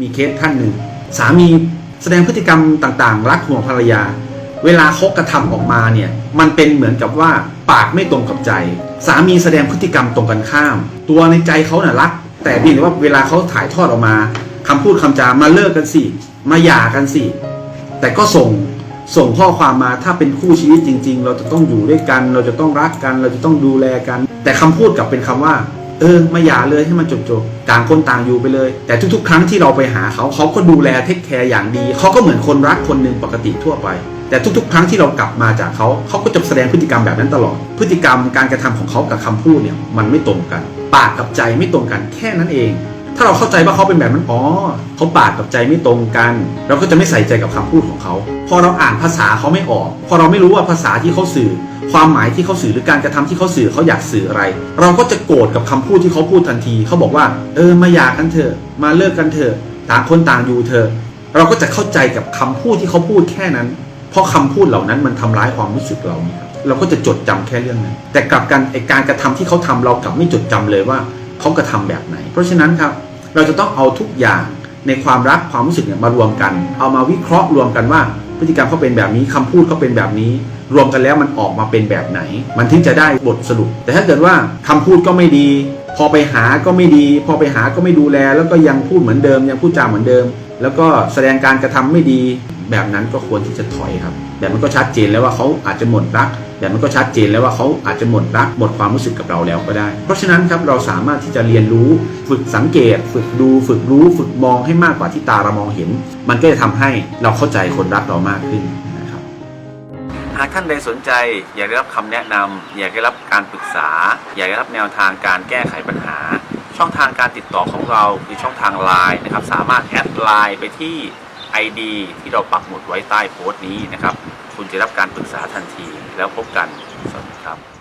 มีเคสท่านหนึ่ง สามีแสดงพฤติกรรมต่างๆ รักห่วงภรรยา เวลาเขากระทำออกมาเนี่ยมันเป็นเหมือนกับว่าปากไม่ตรงกับใจ สามีแสดงพฤติกรรมตรงกันข้าม ตัวในใจเขาน่ะรัก แต่เพียงแต่ว่าเวลาเขาถ่ายทอดออกมาคำพูดคำจามาเลิกกันสิมาหย่ากันสิแต่ก็ส่งส่งข้อความมาถ้าเป็นคู่ชีวิตจริง ๆ เราจะต้องอยู่ด้วยกัน เราจะต้องรักกัน เราจะต้องดูแลกัน แต่คำพูดกลับเป็นคำว่า เออมาหย่าเลยให้มันจบๆต่างคนต่างอยู่ไปเลย แต่ทุกๆ ครั้งที่เราไปหาเขาเขาก็ดูแลเทคแคร์อย่างดีเขาก็เหมือนคนรักคนหนึ่งปกติทั่วไป แต่ทุกๆ ครั้งที่เรากลับมาจากเขาเขาก็จะแสดงพฤติกรรมแบบนั้นตลอด พฤติกรรมการกระทำของเขากับคำพูดเนี่ยมันไม่ตรงกัน ปากกับใจไม่ตรงกันแค่นั้นเอง ถ้าเราเข้าใจว่าเขาเป็นแบบนั้นอ๋อเขาปากกับใจไม่ตรงกัน เราก็จะไม่ใส่ใจกับคำพูดของเขาพอเราอ่านภาษาเขาไม่ออก พอเราไม่รู้ว่าภาษาที่เขาสื่อ ความหมายที่เขาสื่อหรือการกระทำที่เขาสื่อเขาอยากสื่ออะไร เราก็จะโกรธกับคำพูดที่เขาพูดทันที เขาบอกว่า เออมาหย่ากันเถอะ มาเลิกกันเถอะต่างคนต่างอยู่เถอะเราก็จะเข้าใจกับคำพูดที่เขาพูดแค่นั้น เพราะคำพูดเหล่านั้นมันทำร้ายความรู้สึกเราเนี่ยครับเราก็จะจดจำแค่เรื่องนั้น แต่กลับกันไอการกระทำที่เขาทำเรากลับไม่จดจำเลยว่าเขากระทำแบบไหน เพราะฉะนั้นครับ เราจะต้องเอาทุกอย่าง ในความรักความรู้สึกเนี่ยมารวมกัน เอามาวิเคราะห์รวมกันว่า พฤติกรรมเขาเป็นแบบนี้คำพูดเขาเป็นแบบนี้ รวมกันแล้วมันออกมาเป็นแบบไหน มันถึงจะได้บทสรุป แต่ถ้าเกิดว่าคำพูดก็ไม่ดี พอไปหาก็ไม่ดี พอไปหาก็ไม่ดูแล แล้วก็ยังพูดเหมือนเดิม ยังพูดจาเหมือนเดิม แล้วก็แสดงการกระทำไม่ดี แบบนั้นก็ควรที่จะถอยครับ แบบมันก็ชัดเจนแล้วว่าเขาอาจจะหมดรัก แบบมันก็ชัดเจนแล้วว่าเขาอาจจะหมดรัก หมดความรู้สึกกับเราแล้วก็ได้ เพราะฉะนั้นครับเราสามารถที่จะเรียนรู้ ฝึกสังเกต ฝึกดู ฝึกรู้ ฝึกมองให้มากกว่าที่ตาเรามองเห็น มันก็จะทำให้เราเข้าใจคนรักเรามากขึ้นนะครับ หากท่านใดสนใจ อยากได้รับคำแนะนำอยากได้รับการปรึกษา อยากได้รับแนวทางการแก้ไขปัญหา ช่องทางการติดต่อของเราคือช่องทางไลน์นะครับ สามารถแอดไลน์ไปที่ ID ที่เราปักหมุดไว้ใต้โพสต์นี้นะครับ คุณจะรับการปรึกษาทันทีแล้วพบกัน สวัสดีครับ